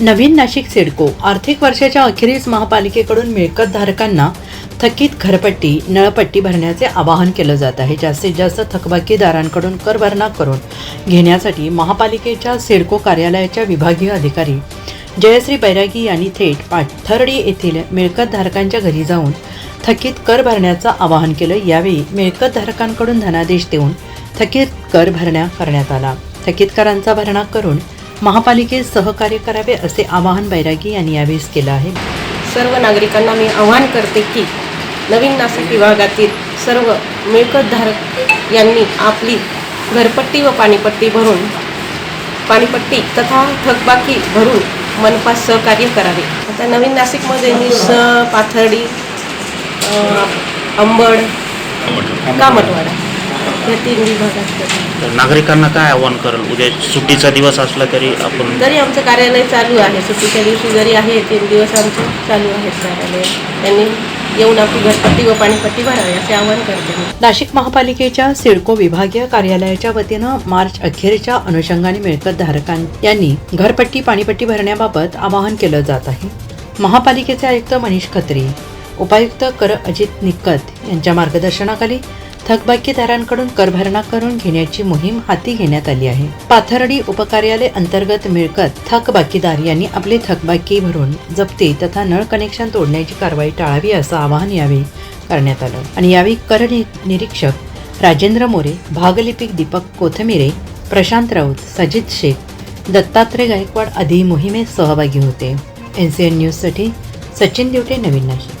नवीन नाशिक सिडको आर्थिक वर्षाच्या अखेरीस महापालिकेकडून मिळकतधारकांना थकीत घरपट्टी नळपट्टी भरण्याचे आवाहन केलं जात आहे. जास्तीत जास्त थकबाकीदारांकडून कर भरणा करून घेण्यासाठी महापालिकेच्या सिडको कार्यालयाच्या विभागीय अधिकारी जयश्री बैरागी यांनी थेट पाथर्डी येथील मिळकतधारकांच्या घरी जाऊन थकीत कर भरण्याचं आवाहन केलं. यावेळी मिळकतधारकांकडून धनादेश देऊन थकीत कर भरण्या करण्यात आला. थकीत करांचा भरणा करून महापालिकेत सहकार्य करावे असे आवाहन बैरागी यांनी यावेळी केलं आहे. सर्व नागरिकांना मी आवाहन करते की नवीन नाशिक विभागातील सर्व मिळकतधारक यांनी आपली घरपट्टी व पाणीपट्टी भरून पाणीपट्टी तथा थकबाकी भरून मनपास सहकार्य करावे. आता नवीन नाशिकमध्ये मी स पाथर्डी अंबड कामटवाडा. तीन. तर नागरिकांना काय आव्हान करेल? उद्या सुट्टीचा दिवस असला तरी आपण जरी आमचं कार्यालय चालू आहे सुट्टीच्या दिवशी जरी आहे तीन दिवस आमचं चालू आहे कार्यालय. त्यांनी येऊन आपली घरपट्टी व पाणीपट्टी भरावी असे आवाहन करते मी. नाशिक महापालिकेच्या सिडको विभागीय कार्यालयाच्या वतीनं मार्च अखेरच्या अनुषंगाने मिळकत धारकां यांनी घरपट्टी पाणीपट्टी भरण्याबाबत आवाहन केलं जात आहे. महापालिकेचे आयुक्त मनीष खत्री उपायुक्त कर अजित निक्कत यांच्या मार्गदर्शनाखाली थकबाकीदारांकडून करभरणा करून घेण्याची मोहीम हाती घेण्यात आली आहे. पाथर्डी उपकार्यालय अंतर्गत मिळकत थकबाकीदार यांनी आपली थकबाकी भरून जप्ती तथा नळ कनेक्शन तोडण्याची कारवाई टाळावी असं आवाहन यावेळी करण्यात आलं. आणि यावेळी कर नि- निरीक्षक राजेंद्र मोरे भागलिपिक दीपक कोथमिरे प्रशांत राऊत सजित शेख दत्तात्रय गायकवाड आदी मोहिमेत सहभागी होते. एन सी एन न्यूजसाठी सचिन दिवटे नवीन नाशिक.